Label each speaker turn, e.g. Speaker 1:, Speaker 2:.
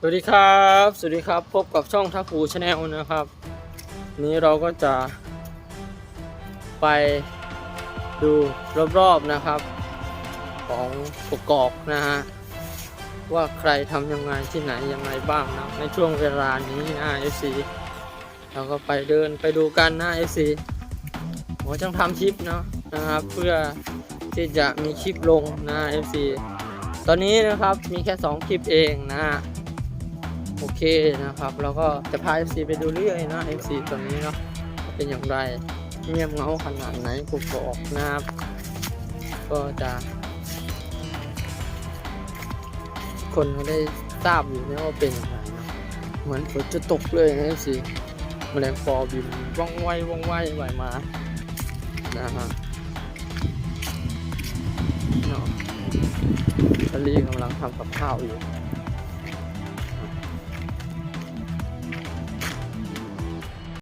Speaker 1: สวัสดีครับ สวัสดีครับ พบกับช่องทักฟูชาแนลนะครับ นี้เราก็จะ ไปดูรอบๆนะครับ ของกกอกนะฮะ ว่าใครทำยังไงที่ไหนยังไงบ้างนะในช่วงเวลานี้นะ FC เราก็ไปเดินไปดูกันนะ FC ผมจะทำคลิปเนาะนะครับ เพื่อที่จะมีคลิปลงนะ FC ตอนนี้นะครับมีแค่ 2 คลิปเองนะฮะ โอเคนะครับ แล้วก็จะพา FC ไปดูเรื่อยนะ FC ตรงนี้เนาะเป็นอย่างไรเงียบเงาขนาดไหนกูบอกนะครับ ก็จะ คนก็ได้ทราบอยู่นะว่าเป็นอย่างไรเนะเหมือนฝนจะตกเลยนะ FC แมลงปอบินว่องไวว่องไวไหวมานะฮะเนาะทะลีกำลังทำกับข้าวอยู่